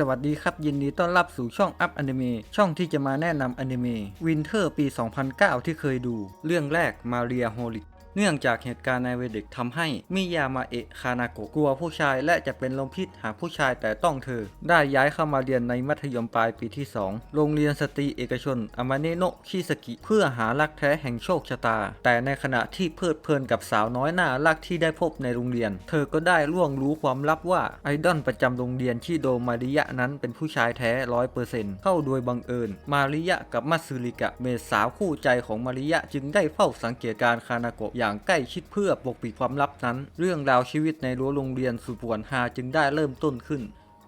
สวัสดีครับ ยินดีต้อนรับสู่ช่องอัพอนิเมช่องที่จะมาแนะนำอนิเมะวินเทอร์ปี 2009 ที่เคยดู เรื่องแรกมาเรียโฮลิก เนื่องจากเหตุการณ์ในวัยเด็กทำให้มิยามาเอะคานาโกะกลัวผู้ชายและจะเป็นลมพิษหากผู้ชายแต่ต้องเธอ ได้ย้ายเข้ามาเรียนในมัธยมปลายปีที่ 2 โรงเรียนสตรีเอกชนอามาเนโนะคิสกิเพื่อหารักแท้แห่งโชคชะตา แต่ในขณะที่เพลิดเพลินกับสาวน้อยน่ารักที่ได้พบในโรงเรียน เธอก็ได้ล่วงรู้ความลับว่าไอดอลประจำโรงเรียนที่โดมาริยะนั้นเป็นผู้ชายแท้ร้อยเปอร์เซ็นต์เข้าโดยบังเอิญ มาริยะกับมัตสึริกะเมดสาวคู่ใจของมาริยะจึงได้เฝ้าสังเกตการคานาโกะอย่างใกล้ชิดเพื่อปกปิดความลับนั้น เรื่องราวชีวิตในรั้วโรงเรียนสุดปวนฮาจึงได้เริ่มต้นขึ้น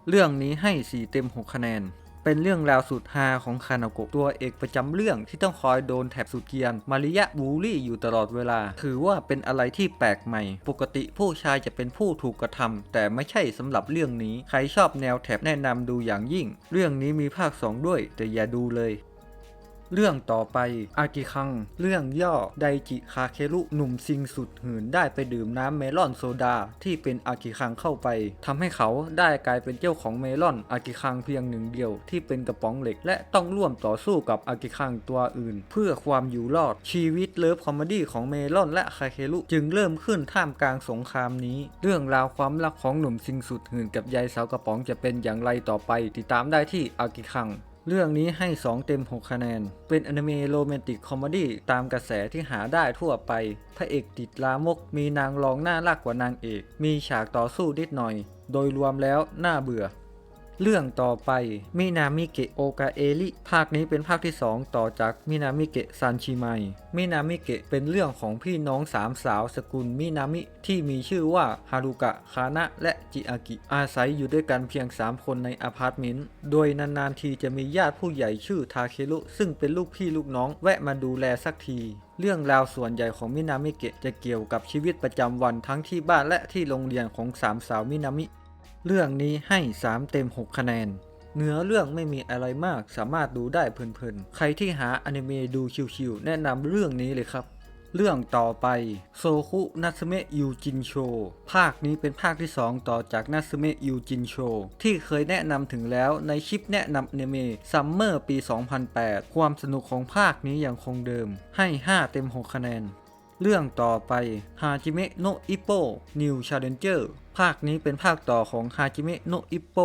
เรื่องนี้ให้ 4 เต็ม 6 คะแนน เป็นเรื่องราวสุดฮาของคานาโกะตัวเอกประจำเรื่องที่ต้องคอยโดนแถบสุดเกียน มาริยะบูลี่อยู่ตลอดเวลา ถือว่าเป็นอะไรที่แปลกใหม่ ปกติผู้ชายจะเป็นผู้ถูกกระทำแต่ไม่ใช่สำหรับเรื่องนี้ ใครชอบแนวแถบแนะนำดูอย่างยิ่ง เรื่องนี้มีภาค 2 ด้วย แต่อย่าดูเลย เรื่องต่อไปอากิคัง เรื่องย่อไดจิคาเครุหนุ่มซิงสุดหื่นได้ไปดื่มน้ำเมลอนโซดาที่เป็นอากิคังเข้าไปทำให้เขาได้กลายเป็นเจ้าของเมลอนอากิคังเพียงหนึ่งเดียวที่เป็นกระป๋องเหล็ก และต้องร่วมต่อสู้กับอากิคังตัวอื่น เพื่อความอยู่รอดชีวิตเลิฟคอมเมดี้ของเมลอนและคาเครุจึงเริ่มขึ้นท่ามกลางสงครามนี้ เรื่องราวความรักของหนุ่มซิงสุดหื่นกับยายสาวกระป๋องจะเป็นอย่างไรต่อไป ติดตามได้ที่อากิคัง เรื่องนี้ให้ 2 เต็ม 6 คะแนน เป็นอนิเมะโรแมนติกคอมเมดี้ตามกระแสที่หาได้ทั่วไป พระเอกติดลามก มีนางรองน่ารักกว่านางเอก มีฉากต่อสู้นิดหน่อย โดยรวมแล้วน่าเบื่อ เรื่องต่อไปมินามิเกะโอกาเอริภาคนี้เป็นภาคที่ 2 ต่อจากมินามิเกะซันชิไมมินามิเกะเป็นเรื่องของพี่น้องสามสาวสกุลมินามิที่มีชื่อว่าฮารุกะคานะและจิอากิอาศัยอยู่ด้วยกันเพียง 3 คนในอพาร์ตเมนต์โดยนานๆทีจะมีญาติผู้ใหญ่ชื่อทาเครุซึ่งเป็นลูกพี่ลูกน้องแวะมาดูแลสักทีเรื่องราวส่วนใหญ่ของมินามิเกะจะเกี่ยวกับชีวิตประจำวันทั้งที่บ้านและที่โรงเรียนของสามสาวมินามิ เรื่องนี้ให้ 3 เต็ม 6 คะแนน เนื้อเรื่องไม่มีอะไรมากสามารถดูได้เพลินๆ ใครที่หาอนิเมะดูชิวๆ แนะนำเรื่องนี้เลยครับ เรื่องต่อไปโซคุนัสเมะยูจินโช ภาคนี้เป็นภาคที่ 2 ต่อจากนัสเมะยูจินโช ที่เคยแนะนำถึงแล้วในคลิปแนะนำอนิเมะซัมเมอร์ปี 2008 ความสนุกของภาคนี้ยังคงเดิม ให้ 5 เต็ม 6 คะแนน เรื่องต่อไปฮาจิเมะโนอิโปนิวชาเลนเจอร์ภาคนี้เป็นภาคต่อของฮาจิเมะโนอิโป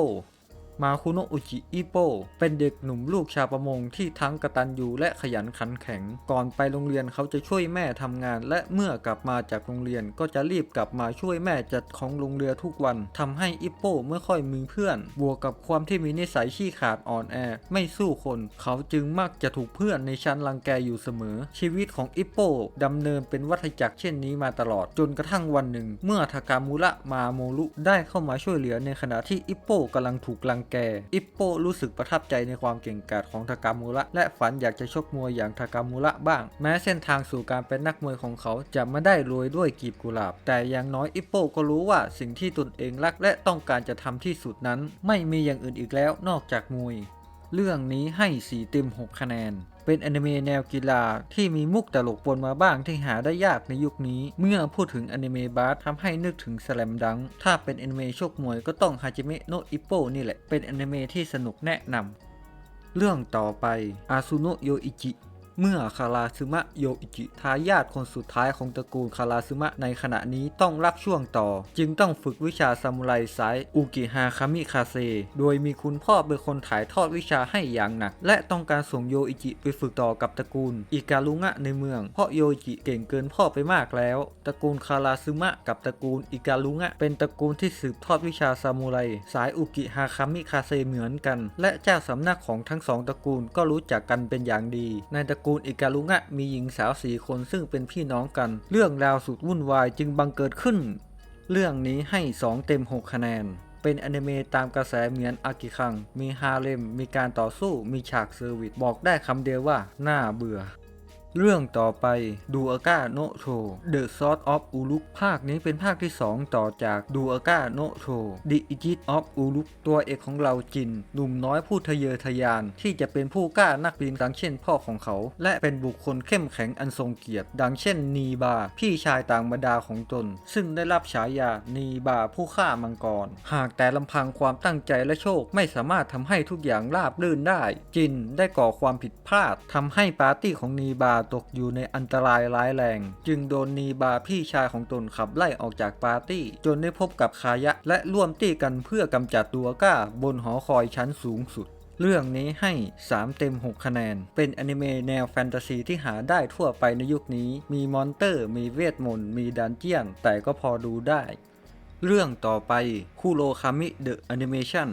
มาคุโนอุจิอิโปเป็นเด็กหนุ่มลูกชาวประมงที่ทั้งกระตันยูและขยันขันแข็ง ก่อนไปโรงเรียนเขาจะช่วยแม่ทำงาน และเมื่อกลับมาจากโรงเรียนก็จะรีบกลับมาช่วยแม่จัดของโรงเรือทุกวันทำให้อิโปไม่ค่อยมีเพื่อน บวกกับความที่มีนิสัยขี้ขาดอ่อนแอ ไม่สู้คน เขาจึงมักจะถูกเพื่อนในชั้นรังแกอยู่เสมอ ชีวิตของอิโปดำเนินเป็นวัฏจักรเช่นนี้มาตลอดจนกระทั่งวันหนึ่ง เมื่อทากามุระมาโมรุได้เข้ามาช่วยเหลือในขณะที่อิโปกำลังถูกรังแก อิปโปรู้สึกประทับใจในความเก่งกาจของทากามุระและฝันอยากจะชกมวยอย่างทากามุระบ้าง แม้เส้นทางสู่การเป็นนักมวยของเขาจะไม่ได้โรยด้วยกีบกุหลาบ แต่อย่างน้อยอิปโปก็รู้ว่าสิ่งที่ตนเองรักและต้องการจะทำที่สุดนั้น ไม่มีอย่างอื่นอีกแล้วนอกจากมวย เรื่องนี้ให้สีเต็ม6คะแนน เป็นอนิเมะแนวกีฬาที่มีมุกตลกปนมาบ้างที่หาได้ยากในยุคนี้ เมื่อพูดถึงอนิเมะบาสทำให้นึกถึงสแลมดัง ถ้าเป็นอนิเมะชกมวยก็ต้องฮาจิเมะโนะอิโปนี่แหละ เป็นอนิเมะที่สนุกแนะนำเรื่องต่อไปอาซุโนะโยอิจิ เมื่อคาราซึมะโยอิจิทายาทคนสุดท้ายของตระกูลคาราซึมะในขณะนี้ต้องรับช่วงต่อ จึงต้องฝึกวิชาซามูไรสายอุกิฮาคามิคาเซโดยมีคุณพ่อเป็นคนถ่ายทอดวิชาให้อย่างหนัก และต้องการส่งโยอิจิไปฝึกต่อกับตระกูลอิการุงะในเมือง เพราะโยอิจิเก่งเกินพ่อไปมากแล้ว ตระกูลคาราซึมะกับตระกูลอิการุงะเป็นตระกูลที่สืบทอดวิชาซามูไรสายอุกิฮาคามิคาเซเหมือนกัน และเจ้าสำนักของทั้งสองตระกูลก็รู้จักกันเป็นอย่างดีในตระกูลอิกาลุงะมีหญิงสาวสี่คนซึ่งเป็นพี่น้องกัน เรื่องราวสุดวุ่นวายจึงบังเกิดขึ้น เรื่องนี้ให้ 2 เต็ม 6 คะแนน เป็นอนิเมะตามกระแสเหมือนอากิคัง มีฮาเลม มีการต่อสู้ มีฉากเซอร์วิส บอกได้คำเดียวว่า น่าเบื่อ เรื่องต่อไปดูอาก้าโนโช The Sword of Uruk ภาคนี้เป็นภาคที่ 2 ต่อจากดูอาก้าโนโช The Egypt of Uruk ตัวเอกของเราจิน หนุ่มน้อยผู้ทะเยอทะยาน ที่จะเป็นผู้กล้านักบินดังเช่นพ่อของเขา และเป็นบุคคลเข้มแข็งอันทรงเกียรติ ดังเช่นนีบา พี่ชายต่างบรรดาของตน ซึ่งได้รับฉายานีบาผู้ฆ่ามังกร หากแต่ลำพังความตั้งใจและโชคไม่สามารถทำให้ทุกอย่างราบรื่นได้ จินได้ก่อความผิดพลาดทำให้ปาร์ตี้ของนีบาตกอยู่ในอันตรายร้ายแรง จึงโดนนีบาพี่ชายของตนขับไล่ออกจากปาร์ตี้ จนได้พบกับคายะและร่วมตี้กันเพื่อกำจัดตัวก้าบนหอคอยชั้นสูงสุดเรื่องนี้ให้ 3 เต็ม 6 คะแนน เป็นอนิเมะแนวแฟนตาซีที่หาได้ทั่วไปในยุคนี้ มีมอนเตอร์ มีเวทมนต์ มีดันเจียน แต่ก็พอดูได้ เรื่องต่อไป คุโรคามิเดอะแอนิเมชัน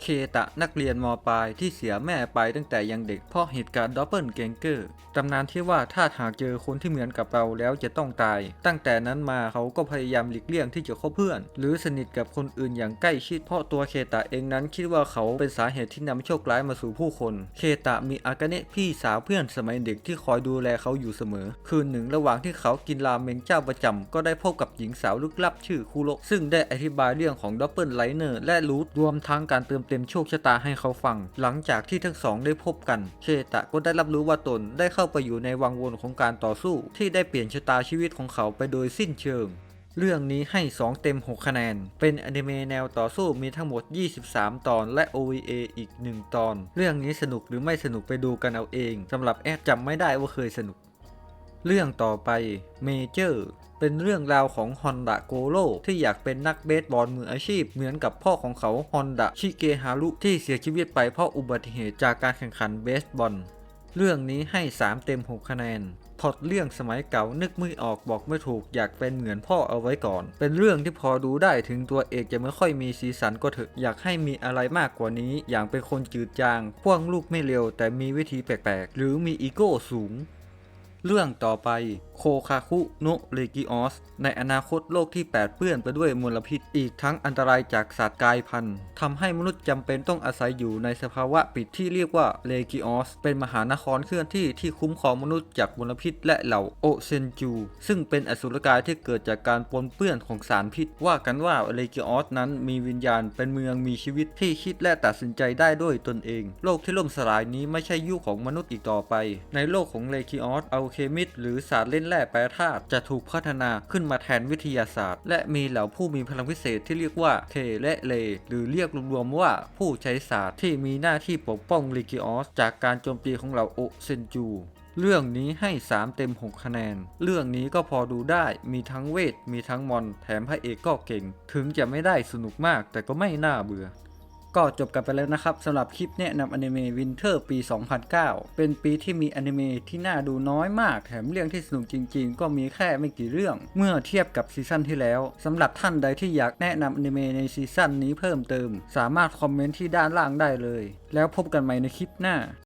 เคตะนักเรียนมปลายที่เสียแม่ไปตั้งแต่ยังเด็กเพราะเหตุการณ์ดับเบิลเกงเกอร์ตำนานที่ว่าถ้าหากเจอคนที่เหมือนกับเราแล้วจะต้องตาย ตั้งแต่นั้นมาเขาก็พยายามหลีกเลี่ยงที่จะคบเพื่อน หรือสนิทกับคนอื่นอย่างใกล้ชิดเพราะตัวเคตะเองนั้นคิดว่าเขาเป็นสาเหตุที่นำโชคร้ายมาสู่ผู้คน เคตะมีอากาเนะพี่สาวเพื่อนสมัยเด็กที่คอยดูแลเขาอยู่เสมอ คืนหนึ่งระหว่างที่เขากินราเมงเจ้าประจำก็ได้พบกับหญิงสาวลึกลับชื่อคุโรซึ่งได้อธิบายเรื่องของดับเบิลไลเนอร์และรูทรวมทั้งการเติมเต็มโชคชะตาให้เขาฟัง หลังจากที่ทั้งสองได้พบกันเคตะก็ได้รับรู้ว่าตนได้เข้าไปอยู่ในวังวนของการต่อสู้ ที่ได้เปลี่ยนชะตาชีวิตของเขาไปโดยสิ้นเชิงเรื่องนี้ให้ 2 เต็ม 6 คะแนน เป็นอนิเมะแนวต่อสู้มีทั้งหมด 23 ตอน และ OVA อีก 1 ตอน เรื่องนี้สนุกหรือไม่สนุกไปดูกันเอาเอง สำหรับแอดจำไม่ได้ว่าเคยสนุก เรื่องต่อไปเมเจอร์เป็นเรื่องราวของฮอนดะโกโ o ที่อยากเป็นนักเบสบอลมืออาชีพเหมือนกับพ่อของเขาฮอนดะชิเกฮารุที่เสียชีวิตไปเพราะอุบัติเหตุจากการแข่งขันเบสบอล เรื่องนี้ให้ 3 เต็ม 6 คะแนนพอตเรื่องสมัยเก่านึกไม่ออกบอกไม่ถูกอยากเป็นเหมือนพ่อเอาไว้ก่อน เป็นเรื่องที่พอดูได้ถึงตัวเอกจะไม่ค่อยมีสีสันก็เถอะอยากให้มีอะไรมากกว่านี้ อย่างเป็นคนจืดจางพ่วงลูกไม่เร็วแต่มีวิธีแปลกๆ หรือมีอีโก้สูง เรื่องต่อไปโคคาคุโนะเลกิออสในอนาคตโลกที่แปดเปื้อนไปด้วยมลพิษอีกทั้งอันตรายจากสัตว์กายพันธุ์ทำให้มนุษย์จำเป็นต้องอาศัยอยู่ในสภาวะปิดที่เรียกว่าเลกิออสเป็นมหานครเคลื่อนที่ที่คุ้มครองมนุษย์จากมลพิษและเหล่าโอเซนจู ซึ่งเป็นอสุรกายที่เกิดจากการปนเปื้อนของสารพิษ ว่ากันว่าเลกิออสนั้นมีวิญญาณเป็นเมืองมีชีวิตที่คิดและตัดสินใจได้ด้วยตนเอง โลกที่ล่มสลายนี้ไม่ใช่ยุคของมนุษย์อีกต่อไป ในโลกของเลกิออสเอัลเคมิสหรือศาสตร์เล่นแร่แปรธาตุจะถูกพัฒนาขึ้นมาแทนวิทยาศาสตร์ และมีเหล่าผู้มีพลังพิเศษที่เรียกว่าเคและเล หรือเรียกรวมๆว่าผู้ใช้ศาสตร์ที่มีหน้าที่ปกป้องเลกิออส จากการโจมตีของเหล่าโอเซนจูเรื่องนี้ให้ 3 เต็ม 6 คะแนน เรื่องนี้ก็พอดูได้ มีทั้งเวท มีทั้งมอน แถมพระเอกก็เก่ง ถึงจะไม่ได้สนุกมาก แต่ก็ไม่น่าเบื่อ ก็จบกันไปแล้วนะครับสำหรับคลิปแนะนำอนิเมะวินเทอร์ปี 2009 เป็นปีที่มีอนิเมะที่น่าดูน้อยมาก แถมเรื่องที่สนุกจริงๆ ก็มีแค่ไม่กี่เรื่อง เมื่อเทียบกับซีซั่นที่แล้วสำหรับท่านใดที่อยากแนะนำอนิเมะในซีซั่นนี้เพิ่มเติม สามารถคอมเมนต์ที่ด้านล่างได้เลย แล้วพบกันใหม่ในคลิปหน้า